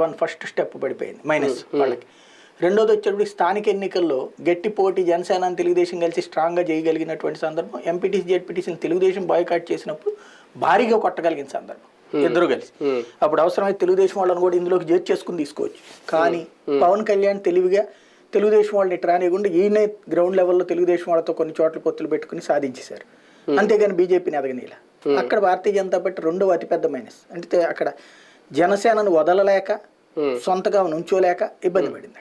One first step పడిపోయింది minus వాళ్ళకి. రెండోది వచ్చేటప్పుడు స్థానిక ఎన్నికల్లో గట్టి పోటీ జనసేన తెలుగుదేశం కలిసి స్ట్రాంగ్గా చేయగలిగినటువంటి సందర్భం ఎంపీటీసీ జెడ్పీటీసీని తెలుగుదేశం బాయ్కాట్ చేసినప్పుడు భారీగా కొట్టగలిగిన సందర్భం ఇద్దరు కలిసి. అప్పుడు అవసరమైతే తెలుగుదేశం వాళ్ళని కూడా ఇందులోకి చేర్చేసుకుని చేసుకుని తీసుకోవచ్చు. కానీ పవన్ కళ్యాణ్ తెలివిగా తెలుగుదేశం వాళ్ళని ఇటు రానివ్వకుండా ఈయనే గ్రౌండ్ లెవెల్లో తెలుగుదేశం వాళ్ళతో కొన్ని చోట్ల పొత్తులు పెట్టుకుని సాధించేశారు. అంతేగాని బీజేపీని ఎదగనీలా. అక్కడ భారతీయ జనతా పార్టీ రెండవ అతిపెద్ద మైనస్ అంటే అక్కడ జనసేనను వదలలేక సొంతగా నుంచోలేక ఇబ్బంది పడింది.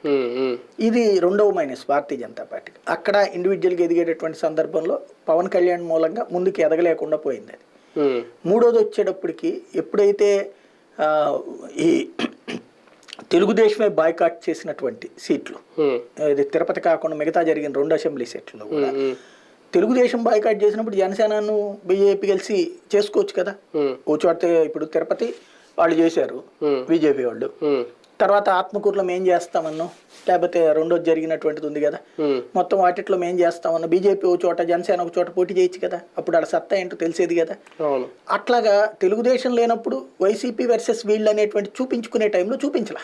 ఇది రెండవ మైనస్ భారతీయ జనతా పార్టీ. అక్కడ ఇండివిజువల్గా ఎదిగేటటువంటి సందర్భంలో పవన్ కళ్యాణ్ మూలంగా ముందుకు ఎదగలేకుండా పోయింది అది. మూడోది వచ్చేటప్పటికి ఎప్పుడైతే ఈ తెలుగుదేశమే బాయ్కాట్ చేసినటువంటి సీట్లు ఇది తిరుపతి కాకుండా మిగతా జరిగిన రెండు అసెంబ్లీ సీట్లలో కూడా తెలుగుదేశం బాయ్కాట్ చేసినప్పుడు జనసేనను బీజేపీ కలిసి చేసుకోవచ్చు కదా? ఓ చోట ఇప్పుడు తిరుపతి వాళ్ళు చేశారు బీజేపీ వాళ్ళు. తర్వాత ఆత్మకూరులో మేం చేస్తామన్నో. లేకపోతే రెండోది జరిగినటువంటిది ఉంది కదా. మొత్తం వాటిట్లో మేం చేస్తామన్నా. బీజేపీ ఒక చోట జనసేన ఒక చోట పోటీ చేయొచ్చు కదా. అప్పుడు ఆడ సత్తా ఏంటో తెలిసేది కదా. అట్లాగా తెలుగుదేశం లేనప్పుడు వైసీపీ వర్సెస్ వీళ్ళు అనేటువంటి చూపించుకునే టైంలో చూపించలా.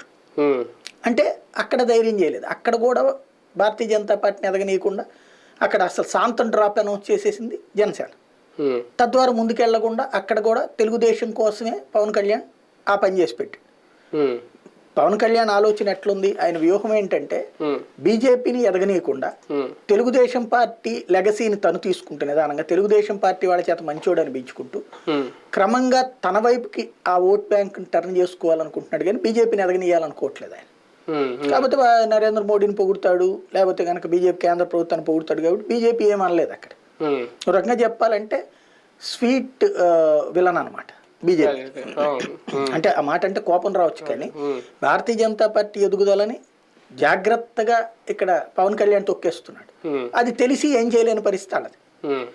అంటే అక్కడ ధైర్యం చేయలేదు. అక్కడ కూడా భారతీయ జనతా పార్టీని ఎదగనీయకుండా అక్కడ అసలు శాంతం డ్రాప్ అనౌన్స్ చేసేసింది జనసేన. తద్వారా ముందుకెళ్ళకుండా అక్కడ కూడా తెలుగుదేశం కోసమే పవన్ కళ్యాణ్ ఆ పని చేసి పెట్టి. పవన్ కళ్యాణ్ ఆలోచన ఎట్లుంది? ఆయన వ్యూహం ఏంటంటే బీజేపీని ఎదగనీయకుండా తెలుగుదేశం పార్టీ లెగసీని తను తీసుకుంటూ నిదానంగా తెలుగుదేశం పార్టీ వాళ్ళ చేత మంచోడు అనిపించుకుంటూ క్రమంగా తన వైపుకి ఆ ఓట్ బ్యాంక్ని టర్న్ చేసుకోవాలనుకుంటున్నాడు కానీ బీజేపీని ఎదగనీయాలనుకోవట్లేదు ఆయన. కాబట్టి వా- నరేంద్ర మోడీని పొగుడతాడు లేకపోతే కనుక బీజేపీ కేంద్ర ప్రభుత్వాన్ని పొగుడతాడు కాబట్టి బీజేపీ ఏమనలేదు అక్కడ. రకంగా చెప్పాలంటే స్వీట్ విలన్ అనమాట బీజేపీ. అంటే ఆ మాట అంటే కోపం రావచ్చు కానీ భారతీయ జనతా పార్టీ ఎదుగుదలని జాగ్రత్తగా ఇక్కడ పవన్ కళ్యాణ్ తొక్కేస్తున్నాడు. అది తెలిసి ఏం చేయలేని పరిస్థితి ఉమ్,